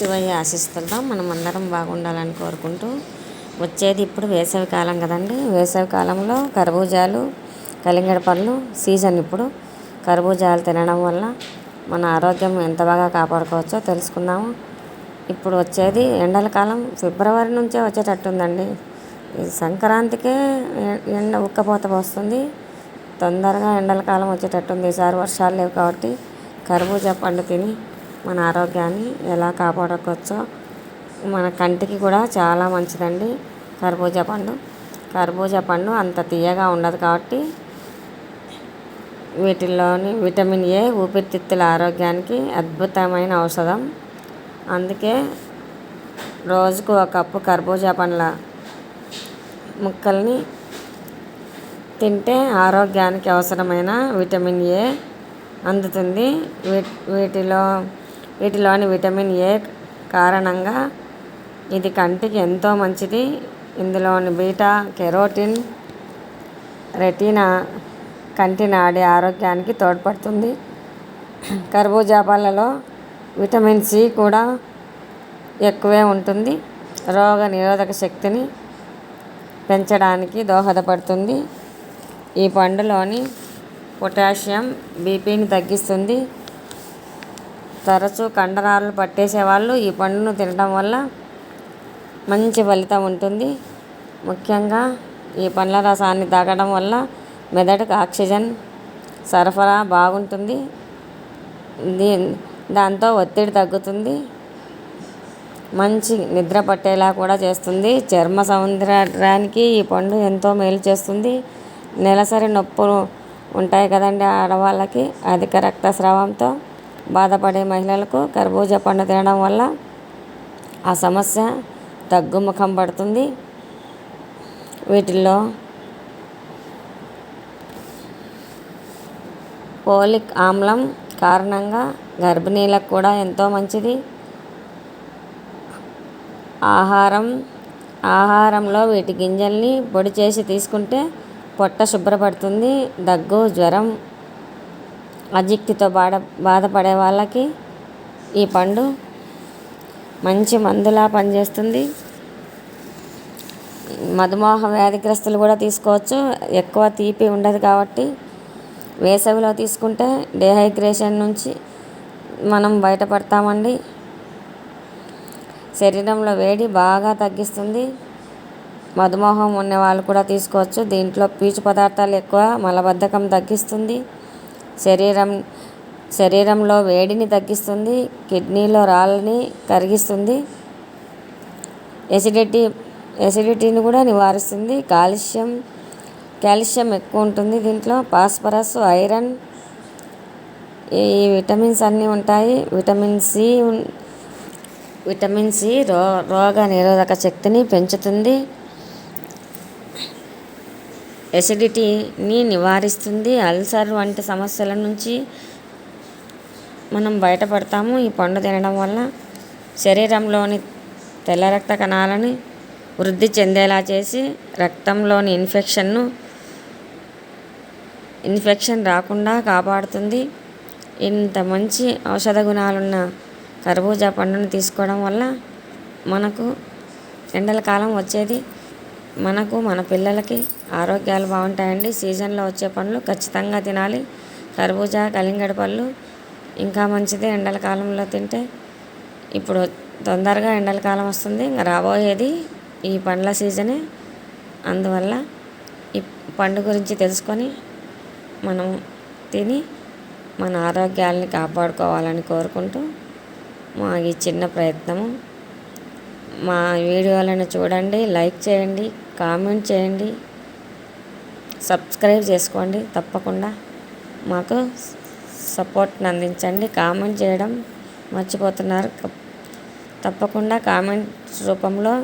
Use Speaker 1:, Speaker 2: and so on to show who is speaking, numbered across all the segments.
Speaker 1: శివయ్య ఆశిస్తున్నాం. మనం అందరం బాగుండాలని కోరుకుంటూ వచ్చేది ఇప్పుడు వేసవి కాలం కదండి. వేసవి కాలంలో కర్బూజాలు కలింగడ పళ్ళు సీజన్ ఇప్పుడు. కర్బూజాలు తినడం వల్ల మన ఆరోగ్యం ఎంత బాగా కాపాడుకోవచ్చో తెలుసుకుందాము ఇప్పుడు వచ్చేది ఎండల కాలం. ఫిబ్రవరి నుంచే వచ్చేటట్టుందండి. ఈ సంక్రాంతికే ఎండ ఉక్కపోత వస్తుంది తొందరగా ఎండల కాలం వచ్చేటట్టుంది. ఈసారి వర్షాలు లేవు కాబట్టి కర్బూజా పండు తిని మన ఆరోగ్యాన్ని ఎలా కాపాడుకోవచ్చో మన కంటికి కూడా చాలా మంచిదండి. కర్బూజా పండు. కర్బూజా పండు అంత తీయగా ఉండదు కాబట్టి వీటిల్లోని విటమిన్ ఏ ఊపిరితిత్తుల ఆరోగ్యానికి అద్భుతమైన ఔషధం. అందుకే రోజుకు ఒక కప్పు కర్బూజా పండ్ల ముక్కల్ని తింటే ఆరోగ్యానికి అవసరమైన విటమిన్ ఏ అందుతుంది. వీ- వీటిలో వీటిలోని విటమిన్ ఏ కారణంగా ఇది కంటికి ఎంతో మంచిది. ఇందులోని బీటా కెరోటిన్ రెటీనా కంటి నాడి ఆరోగ్యానికి తోడ్పడుతుంది. కర్బూజా పళ్ళలో విటమిన్ సి కూడా ఎక్కువే ఉంటుంది. రోగ నిరోధక శక్తిని పెంచడానికి దోహదపడుతుంది. ఈ పండులోని పొటాషియం బీపీని తగ్గిస్తుంది. తరచూ కండరాలు పట్టేసేవాళ్ళు ఈ పండును తినడం వల్ల మంచి ఫలితం ఉంటుంది. ముఖ్యంగా ఈ పండ్ల రసాన్ని తాగడం వల్ల మెదడుకు ఆక్సిజన్ సరఫరా బాగుంటుంది. దీ దాంతో ఒత్తిడి తగ్గుతుంది. మంచి నిద్ర పట్టేలా కూడా చేస్తుంది. చర్మ సౌందర్యానికి ఈ పండు ఎంతో మేలు చేస్తుంది. నెలసరి నొప్పులు ఉంటాయి కదండి ఆడవాళ్ళకి. అధిక రక్తస్రావంతో బాధపడే మహిళలకు కర్బూజా పండు తినడం వల్ల ఆ సమస్య తగ్గుముఖం పడుతుంది. వీటిల్లో పోలిక్ ఆమ్లం కారణంగా గర్భిణీలకు కూడా ఎంతో మంచిది. ఆహారం ఆహారంలో వీటి గింజల్ని పొడి చేసి తీసుకుంటే పొట్ట శుభ్రపడుతుంది. దగ్గు జ్వరం అజిక్తితో బాధ బాధపడే వాళ్ళకి ఈ పండు మంచి మందులా పనిచేస్తుంది. మధుమేహ వ్యాధిగ్రస్తులు కూడా తీసుకోవచ్చు. ఎక్కువ తీపి ఉండదు కాబట్టి వేసవిలో తీసుకుంటే డిహైడ్రేషన్ నుంచి మనం బయటపడతామండి. శరీరంలో వేడి బాగా తగ్గిస్తుంది. మధుమేహం ఉన్న వాళ్ళు కూడా తీసుకోవచ్చు. దీంట్లో పీచు పదార్థాలు ఎక్కువ మలబద్ధకం తగ్గిస్తుంది. శరీరం శరీరంలో వేడిని తగ్గిస్తుంది కిడ్నీలో రాళ్ళని కరిగిస్తుంది ఎసిడిటీ ఎసిడిటీని కూడా నివారిస్తుంది కాల్షియం కాల్షియం ఎక్కువ ఉంటుంది దీంట్లో ఫాస్ఫరస్ ఐరన్ ఈ విటమిన్స్ అన్నీ ఉంటాయి విటమిన్ సి విటమిన్ సి రో రోగ నిరోధక శక్తిని పెంచుతుంది. ఎసిడిటీని నివారిస్తుంది అల్సర్ వంటి సమస్యల నుంచి మనం బయటపడతాము. ఈ పండు తినడం వల్ల శరీరంలోని తెల్ల రక్త కణాలని వృద్ధి చెందేలా చేసి రక్తంలోని ఇన్ఫెక్షన్ను ఇన్ఫెక్షన్ రాకుండా కాపాడుతుంది. ఇంత మంచి ఔషధ గుణాలున్న కర్బూజా పండును తీసుకోవడం వల్ల మనకు ఎండల కాలం వచ్చేది. మనకు మన పిల్లలకి ఆరోగ్యాలు బాగుంటాయండి. సీజన్లో వచ్చే పండ్లు ఖచ్చితంగా తినాలి. కర్బూజా కలింగడ పళ్ళు ఇంకా మంచిది ఎండల కాలంలో తింటే. ఇప్పుడు తొందరగా ఎండల కాలం వస్తుంది. ఇంకా రాబోయేది ఈ పండ్ల సీజనే. అందువల్ల ఈ పండు గురించి తెలుసుకొని మనం తిని మన ఆరోగ్యాలని కాపాడుకోవాలని కోరుకుంటూ మా ఈ చిన్న ప్రయత్నము మా వీడియోలను చూడండి లైక్ చేయండి కామెంట్ చేయండి సబ్స్క్రైబ్ చేసుకోండి. తప్పకుండా మాకు సపోర్ట్ని అందించండి. కామెంట్ చేయడం మర్చిపోతున్నారు. తప్పకుండా కామెంట్ రూపంలో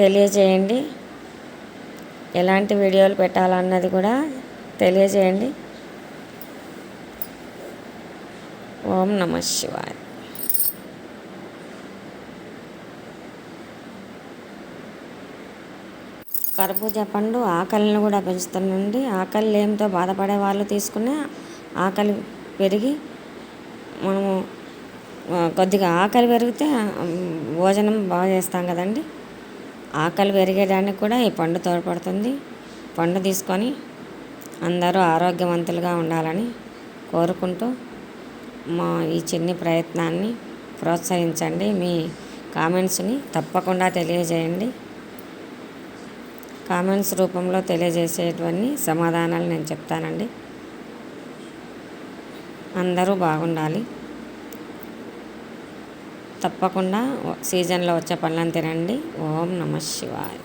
Speaker 1: తెలియజేయండి. ఎలాంటి వీడియోలు పెట్టాలన్నది కూడా తెలియజేయండి. ఓం నమ శివాయ. కర్బూజా పండు ఆకలిని కూడా పెంచుతుందండి. ఆకలి లేమితో బాధపడే వాళ్ళు తీసుకునే ఆకలి పెరిగి మనము కొద్దిగా ఆకలి పెరిగితే భోజనం బాగా చేస్తాం కదండి. ఆకలి పెరిగేదానికి కూడా ఈ పండు తోడ్పడుతుంది. పండు తీసుకొని అందరూ ఆరోగ్యవంతులుగా ఉండాలని కోరుకుంటూ మా ఈ చిన్ని ప్రయత్నాన్ని ప్రోత్సహించండి. మీ కామెంట్స్ని తప్పకుండా తెలియజేయండి. కామెంట్స్ రూపంలో తెలియజేసేటువంటి సమాధానాలు నేను చెప్తానండి. అందరూ బాగుండాలి. తప్పకుండా సీజన్లో వచ్చే పళ్ళని తినండి. ఓం నమ శివాయ.